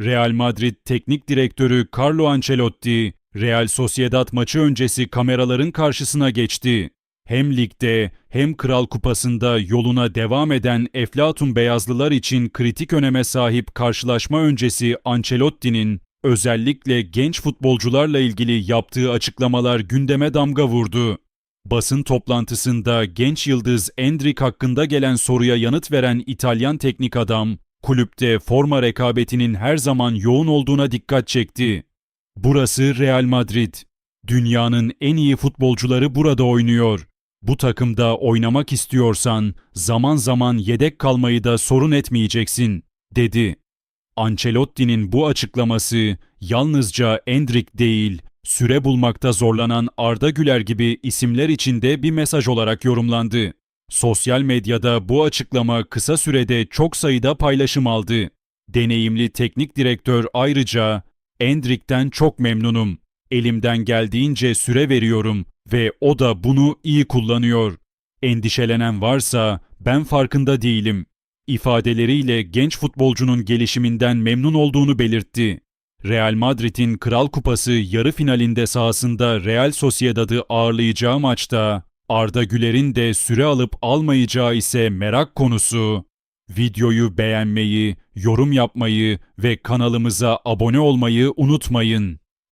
Real Madrid Teknik Direktörü Carlo Ancelotti, Real Sociedad maçı öncesi kameraların karşısına geçti. Hem ligde hem Kral Kupası'nda yoluna devam eden Eflatun Beyazlılar için kritik öneme sahip karşılaşma öncesi Ancelotti'nin özellikle genç futbolcularla ilgili yaptığı açıklamalar gündeme damga vurdu. Basın toplantısında genç yıldız Endrick hakkında gelen soruya yanıt veren İtalyan teknik adam, kulüpte forma rekabetinin her zaman yoğun olduğuna dikkat çekti. Burası Real Madrid. Dünyanın en iyi futbolcuları burada oynuyor. Bu takımda oynamak istiyorsan zaman zaman yedek kalmayı da sorun etmeyeceksin, dedi. Ancelotti'nin bu açıklaması yalnızca Endrick değil, süre bulmakta zorlanan Arda Güler gibi isimler için de bir mesaj olarak yorumlandı. Sosyal medyada bu açıklama kısa sürede çok sayıda paylaşım aldı. Deneyimli teknik direktör ayrıca Endrick'ten çok memnunum. Elimden geldiğince süre veriyorum ve o da bunu iyi kullanıyor. Endişelenen varsa ben farkında değilim. İfadeleriyle genç futbolcunun gelişiminden memnun olduğunu belirtti. Real Madrid'in Kral Kupası yarı finalinde sahasında Real Sociedad'ı ağırlayacağı maçta Arda Güler'in de süre alıp almayacağı ise merak konusu. Videoyu beğenmeyi, yorum yapmayı ve kanalımıza abone olmayı unutmayın.